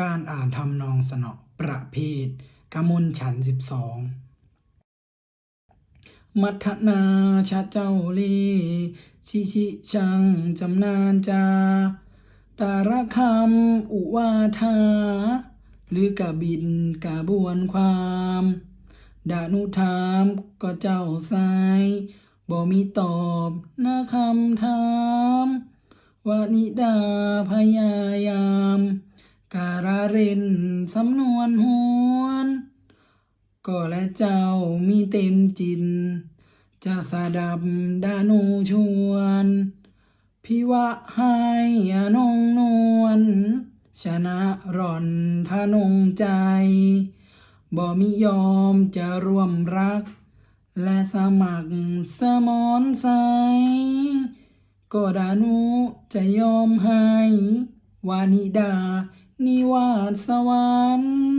การอ่านทำนองสนอประเภทกมลฉันสิบสองมัทนาชะเจ้าเลชิชิชังจำนานจา ตาระคำอุวาทา หรือกะบินกะบวนความดานุถามก็เจ้าสายบ่มีตอบนะคำถามวานิดาพยายาม การาเรนสำนวนหวนก็และเจ้ามีเต็มจิน จะสะดับดานูชวน พิวะให้อนงนวลชนะร่อนทะนงใจ บ่มิยอมจะร่วมรัก และสมัครสมอนใสก็ดานุจะยอมให้ วานิดา นิวาสสวรรค์